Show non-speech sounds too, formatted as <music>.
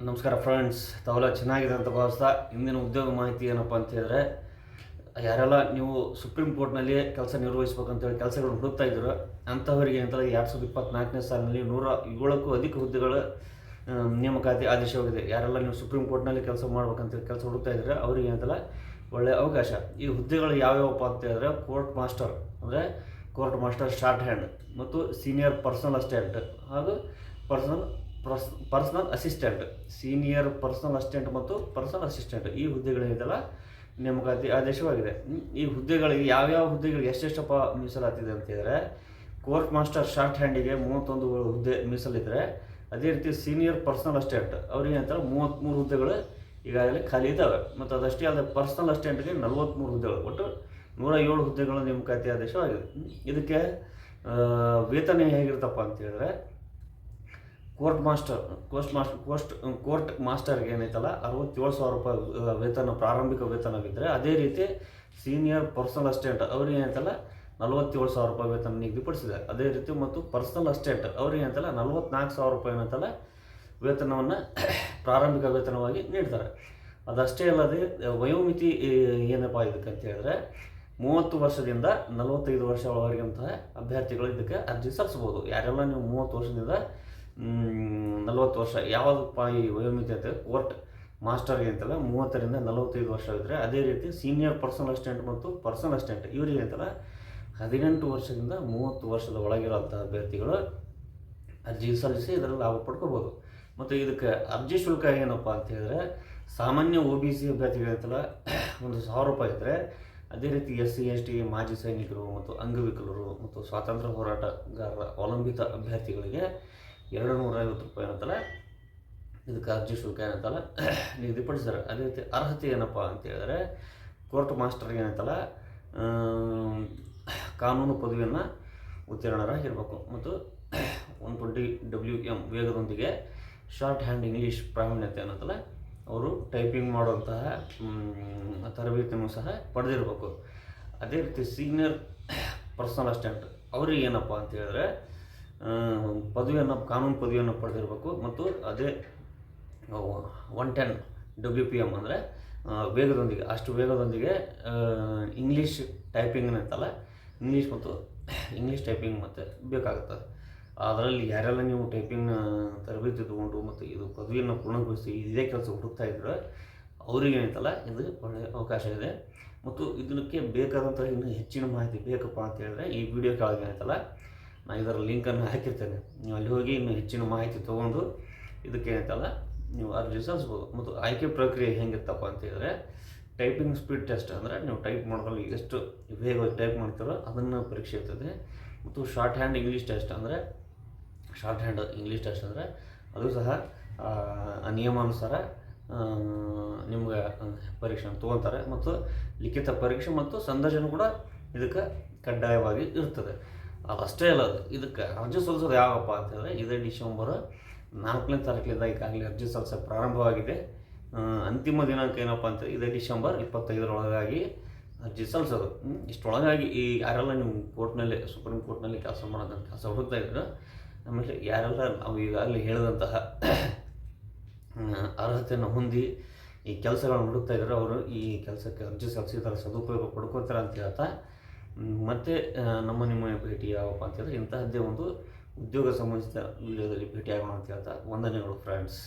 ನಮಸ್ಕಾರ ಫ್ರೆಂಡ್ಸ್ ತಾವೆಲ್ಲ ಚೆನ್ನಾಗಿದೆ ಅಂತ ಭಾವಿಸ್ತಾ ಇಂದಿನ ಉದ್ಯೋಗ ಮಾಹಿತಿ ಏನಪ್ಪ ಅಂತ ಹೇಳಿದ್ರೆ, ಯಾರೆಲ್ಲ ನೀವು ಸುಪ್ರೀಂ ಕೋರ್ಟ್ನಲ್ಲಿ ಕೆಲಸ ನಿರ್ವಹಿಸ್ಬೇಕಂತೇಳಿ ಕೆಲಸಗಳು ಹುಡುಕ್ತಾ ಇದ್ರು ಅಂಥವರಿಗೆ ಅಂತಲ್ಲ ಎರಡು ಸಾವಿರದ ಇಪ್ಪತ್ನಾಲ್ಕನೇ ಸಾಲಿನಲ್ಲಿ ನೂರ ಏಳಕ್ಕೂ ಅಧಿಕ ಹುದ್ದೆಗಳ ನೇಮಕಾತಿ ಆದೇಶವಾಗಿದೆ ಯಾರೆಲ್ಲ ನೀವು ಸುಪ್ರೀಂ ಕೋರ್ಟ್ನಲ್ಲಿ ಕೆಲಸ ಮಾಡ್ಬೇಕಂತೇಳಿ ಕೆಲಸ ಹುಡುಕ್ತಾ ಇದ್ರೆ ಅವರಿಗೆ ಅಂತಲ್ಲ ಒಳ್ಳೆಯ ಅವಕಾಶ. ಈ ಹುದ್ದೆಗಳು ಯಾವ್ಯಾವಪ್ಪ ಅಂತ ಹೇಳಿದ್ರೆ ಕೋರ್ಟ್ ಮಾಸ್ಟರ್ ಅಂದರೆ ಕೋರ್ಟ್ ಮಾಸ್ಟರ್ ಶಾರ್ಟ್ ಹ್ಯಾಂಡ್ ಮತ್ತು ಸೀನಿಯರ್ ಪರ್ಸನಲ್ ಅಸಿಸ್ಟೆಂಟ್ ಹಾಗೂ personal purse personal assistant senior personal assistant ಮತ್ತು ಪರ್ಸನಲ್ ಅಸಿಸ್ಟೆಂಟ್ ಈ ಹುದ್ದೆಗಳೇನಿದೆಲ್ಲ ನೇಮಕಾತಿ ಆದೇಶವಾಗಿದೆ. ಈ ಹುದ್ದೆಗಳಿಗೆ ಯಾವ್ಯಾವ ಹುದ್ದೆಗಳಿಗೆ ಎಷ್ಟೆಷ್ಟಪ್ಪ ಮೀಸಲಾತಿದೆ ಅಂತ ಹೇಳಿದ್ರೆ ಕೋರ್ಟ್ ಮಾಸ್ಟರ್ ಶಾರ್ಟ್ ಹ್ಯಾಂಡಿಗೆ ಮೂವತ್ತೊಂದು ಹುದ್ದೆ ಮೀಸಲಿದ್ರೆ, ಅದೇ ರೀತಿ ಸೀನಿಯರ್ ಪರ್ಸನಲ್ ಅಸಿಸ್ಟೆಂಟ್ ಅವ್ರಿಗೆ ಅಂತಾರೆ ಮೂವತ್ತ್ಮೂರು ಹುದ್ದೆಗಳು ಈಗಾಗಲೇ ಖಾಲಿ ಇದ್ದಾವೆ. ಮತ್ತು ಅದಷ್ಟೇ ಅಲ್ಲದೆ ಪರ್ಸನಲ್ ಅಸಿಸ್ಟೆಂಟ್ಗೆ ನಲವತ್ತ್ಮೂರು ಹುದ್ದೆಗಳು. ಒಟ್ಟು ನೂರ ಏಳು ಹುದ್ದೆಗಳ ನೇಮಕಾತಿ ಆದೇಶವಾಗಿದೆ. ಇದಕ್ಕೆ ವೇತನ ಹೇಗಿರ್ತಪ್ಪ ಅಂತ ಹೇಳಿದ್ರೆ court master coast master coast court ಮಾಸ್ಟರ್ಗೆ ಏನೈತಲ್ಲ, ಅರವತ್ತೇಳು ಸಾವಿರ ರೂಪಾಯಿ ವೇತನ, ಪ್ರಾರಂಭಿಕ ವೇತನವಿದ್ದರೆ ಅದೇ ರೀತಿ ಸೀನಿಯರ್ ಪರ್ಸನಲ್ ಅಸಿಸ್ಟೆಂಟ್ ಅವ್ರಿಗೆ ಏನೈತಲ್ಲ, ನಲವತ್ತೇಳು ಸಾವಿರ ರೂಪಾಯಿ ವೇತನ ನಿಗದಿಪಡಿಸಿದೆ. ಅದೇ ರೀತಿ ಮತ್ತು ಪರ್ಸನಲ್ ಅಸಿಸ್ಟೆಂಟ್ ಅವ್ರಿಗೆ ಏನಂತಲ್ಲ, ನಲವತ್ನಾಲ್ಕು ಸಾವಿರ ರೂಪಾಯಿ ಏನಂತಲ್ಲ, ವೇತನವನ್ನು <coughs> ಪ್ರಾರಂಭಿಕ ವೇತನವಾಗಿ ನೀಡ್ತಾರೆ. ಅದಷ್ಟೇ ಅಲ್ಲದೆ, ವಯೋಮಿತಿ ಏನಪ್ಪ ಇದಕ್ಕೆ ಅಂತ ಹೇಳಿದ್ರೆ, ಮೂವತ್ತು ವರ್ಷದಿಂದ ನಲವತ್ತೈದು ವರ್ಷ ಒಳಗಿಂತಹ ಅಭ್ಯರ್ಥಿಗಳು ಇದಕ್ಕೆ ಅರ್ಜಿ ಸಲ್ಲಿಸ್ಬೋದು ಯಾರೆಲ್ಲ ನೀವು ಮೂವತ್ತು ವರ್ಷದಿಂದ ನಲವತ್ತು ವರ್ಷ. ಯಾವುದಪ್ಪ ಈ ವಯೋಮಿತಿ ಅಂತ ಕೋರ್ಟ್ ಮಾಸ್ಟರ್ಗೆ ಅಂತಲ್ಲ, ಮೂವತ್ತರಿಂದ ನಲವತ್ತೈದು ವರ್ಷ ಇದ್ದರೆ ಅದೇ ರೀತಿ ಸೀನಿಯರ್ ಪರ್ಸನಲ್ ಅಸಿಸ್ಟೆಂಟ್ ಮತ್ತು ಪರ್ಸನಲ್ ಅಸಿಸ್ಟೆಂಟ್. ಇವರಿಗೆ ಅಂತಲ್ಲ ಹದಿನೆಂಟು ವರ್ಷದಿಂದ ಮೂವತ್ತು ವರ್ಷದ ಒಳಗಿರುವಂಥ ಅಭ್ಯರ್ಥಿಗಳು ಅರ್ಜಿ ಸಲ್ಲಿಸಿ ಇದರಲ್ಲಿ ಲಾಭ ಪಡ್ಕೋಬೋದು. ಮತ್ತು ಇದಕ್ಕೆ ಅರ್ಜಿ ಶುಲ್ಕ ಏನಪ್ಪ ಅಂತ ಹೇಳಿದ್ರೆ ಸಾಮಾನ್ಯ ಒ ಬಿ ಸಿ ಅಭ್ಯರ್ಥಿಗಳಂತಲ್ಲ ಒಂದು ಸಾವಿರ ರೂಪಾಯಿ ಇದ್ದರೆ ಅದೇ ರೀತಿ ಎಸ್ ಸಿ, ಎಸ್ ಟಿ, ಮಾಜಿ ಸೈನಿಕರು ಮತ್ತು ಅಂಗವಿಕಲರು ಮತ್ತು ಸ್ವಾತಂತ್ರ್ಯ ಹೋರಾಟಗಾರರ ಅವಲಂಬಿತ ಅಭ್ಯರ್ಥಿಗಳಿಗೆ ಎರಡು ನೂರ ಐವತ್ತು ರೂಪಾಯಿ ಏನಂತಲ್ಲ ಇದಕ್ಕೆ ಅರ್ಜಿ ಶುಲ್ಕ ಏನಂತಲ್ಲ <coughs> ನಿಗದಿಪಡಿಸಿದ್ದಾರೆ ಅದೇ ರೀತಿ ಅರ್ಹತೆ ಏನಪ್ಪ ಅಂತ ಹೇಳಿದ್ರೆ, ಕೋರ್ಟ್ ಮಾಸ್ಟರ್ಗೆ ಏನಂತಲ್ಲ ಕಾನೂನು ಪದವಿಯನ್ನು ಉತ್ತೀರ್ಣರಾಗಿರಬೇಕು. ಮತ್ತು <coughs> ಒನ್ ಟ್ವೆಂಟಿ ಡಬ್ಲ್ಯೂ ಎಂ ವೇಗದೊಂದಿಗೆ ಶಾರ್ಟ್ ಹ್ಯಾಂಡ್ ಇಂಗ್ಲೀಷ್ ಪ್ರಾವೀಣ್ಯತೆ ಏನಂತಲ್ಲ ಅವರು ಟೈಪಿಂಗ್ ಮಾಡುವಂತಹ ತರಬೇತಿಯನ್ನು ಸಹ ಪಡೆದಿರಬೇಕು. ಅದೇ ರೀತಿ ಸೀನಿಯರ್ <coughs> ಪರ್ಸನಲ್ ಅಸಿಸ್ಟೆಂಟ್, ಅವ್ರಿಗೆ ಏನಪ್ಪ ಅಂತ ಹೇಳಿದ್ರೆ ಪದವಿಯನ್ನು, ಕಾನೂನು ಪದವಿಯನ್ನು ಪಡೆದಿರಬೇಕು ಮತ್ತು ಅದೇ one ten W P M ಅಂದರೆ ವೇಗದೊಂದಿಗೆ, ಅಷ್ಟು ವೇಗದೊಂದಿಗೆ ಇಂಗ್ಲೀಷ್ ಟೈಪಿಂಗ್ ಅಂತಲ್ಲ ಇಂಗ್ಲೀಷ್ ಮತ್ತು ಇಂಗ್ಲೀಷ್ ಟೈಪಿಂಗ್ ಮತ್ತು ಬೇಕಾಗುತ್ತೆ. ಅದರಲ್ಲಿ ಯಾರೆಲ್ಲ ನೀವು ಟೈಪಿಂಗ್ನ ತರಬೇತಿ ತೊಗೊಂಡು ಮತ್ತು ಇದು ಪದವಿಯನ್ನು ಪೂರ್ಣಗೊಳಿಸಿ ಇದೇ ಕೆಲಸ ಹುಡುಕ್ತಾ ಇದ್ದರೆ ಅವ್ರಿಗೆ ಏನೈತಲ್ಲ, ಇದು ಒಳ್ಳೆಯ ಅವಕಾಶ ಇದೆ. ಮತ್ತು ಇದಕ್ಕೆ ಬೇಕಾದಂಥ ಇನ್ನೂ ಹೆಚ್ಚಿನ ಮಾಹಿತಿ ಬೇಕಪ್ಪ ಅಂತ ಹೇಳಿದ್ರೆ ಈ ವಿಡಿಯೋ ಕೆಳಗೆ ಏನೈತಲ್ಲ ನಾನು ಇದರ ಲಿಂಕನ್ನು ಹಾಕಿರ್ತೇನೆ. ನೀವು ಅಲ್ಲಿ ಹೋಗಿ ಇನ್ನೂ ಹೆಚ್ಚಿನ ಮಾಹಿತಿ ತೊಗೊಂಡು ಇದಕ್ಕೆ ಏನೈತಲ್ಲ ನೀವು ಅರ್ಜಿ ಸಲ್ಲಿಸ್ಬೋದು ಮತ್ತು ಆಯ್ಕೆ ಪ್ರಕ್ರಿಯೆ ಹೆಂಗಿತ್ತಪ್ಪ ಅಂತ ಹೇಳಿದ್ರೆ ಟೈಪಿಂಗ್ ಸ್ಪೀಡ್ ಟೆಸ್ಟ್ ಅಂದರೆ ನೀವು ಟೈಪ್ ಮಾಡೋದ್ರಲ್ಲಿ ಎಷ್ಟು ವೇಗವಾಗಿ ಟೈಪ್ ಮಾಡ್ತೀರೋ ಅದನ್ನು ಪರೀಕ್ಷೆ ಇರ್ತದೆ. ಮತ್ತು ಶಾರ್ಟ್ ಹ್ಯಾಂಡ್ ಇಂಗ್ಲೀಷ್ ಟೆಸ್ಟ್ ಅಂದರೆ ಶಾರ್ಟ್ ಹ್ಯಾಂಡ್ ಇಂಗ್ಲೀಷ್ ಟೆಸ್ಟ್ ಅಂದರೆ ಅದು ಸಹ ನಿಯಮಾನುಸಾರ ನಿಮ್ಗೆ ಪರೀಕ್ಷೆ ತೊಗೊತಾರೆ ಮತ್ತು ಲಿಖಿತ ಪರೀಕ್ಷೆ ಮತ್ತು ಸಂದರ್ಶನ ಕೂಡ ಇದಕ್ಕೆ ಕಡ್ಡಾಯವಾಗಿ ಇರ್ತದೆ. ಅದಷ್ಟೇ ಅಲ್ಲ ಅದು. ಇದಕ್ಕೆ ಅರ್ಜಿ ಸಲ್ಲಿಸೋದು ಯಾವಪ್ಪ ಅಂತಂದರೆ ಇದೇ ಡಿಸೆಂಬರ್ ನಾಲ್ಕನೇ ತಾರೀಕಿನಿಂದ ಈಗಾಗಲೇ ಅರ್ಜಿ ಸಲ್ಲಿಸೋಕೆ ಪ್ರಾರಂಭವಾಗಿದೆ. ಅಂತಿಮ ದಿನಾಂಕ ಏನಪ್ಪ ಅಂತ ಇದೇ ಡಿಸೆಂಬರ್ ಇಪ್ಪತ್ತೈದರೊಳಗಾಗಿ ಅರ್ಜಿ ಸಲ್ಲಿಸೋದು. ಇಷ್ಟೊಳಗಾಗಿ ಈ ಯಾರೆಲ್ಲ ನೀವು ಕೋರ್ಟ್ನಲ್ಲಿ, ಸುಪ್ರೀಂ ಕೋರ್ಟ್ನಲ್ಲಿ ಕೆಲಸ ಮಾಡೋದಂತ ಕೆಲಸ ಹುಡುಕ್ತಾ ಇದ್ರು ಆಮೇಲೆ ಯಾರೆಲ್ಲ ನಾವು ಈಗಾಗಲೇ ಹೇಳಿದಂತಹ ಅರ್ಹತೆಯನ್ನು ಹೊಂದಿ ಈ ಕೆಲಸಗಳನ್ನು ಹುಡುಕ್ತಾ ಇದ್ದಾರೆ, ಅವರು ಈ ಕೆಲಸಕ್ಕೆ ಅರ್ಜಿ ಸಲ್ಲಿಸಿದಾರೆ ಸದುಪಯೋಗ ಪಡ್ಕೋತಾರೆ ಅಂತ ಹೇಳ್ತಾ ಮತ್ತೆ ನಮ್ಮ ನಿಮ್ಮನೆ ಭೇಟಿ ಯಾವಪ್ಪ ಅಂತ ಹೇಳಿದ್ರೆ ಇಂತಹದ್ದೇ ಒಂದು ಉದ್ಯೋಗ ಸಂಬಂಧಿತ ವಿಡಿಯೋದಲ್ಲಿ ಭೇಟಿಯಾಗೋಣ ಅಂತ ಹೇಳ್ತಾ, ವಂದನೆಗಳು ಫ್ರೆಂಡ್ಸ್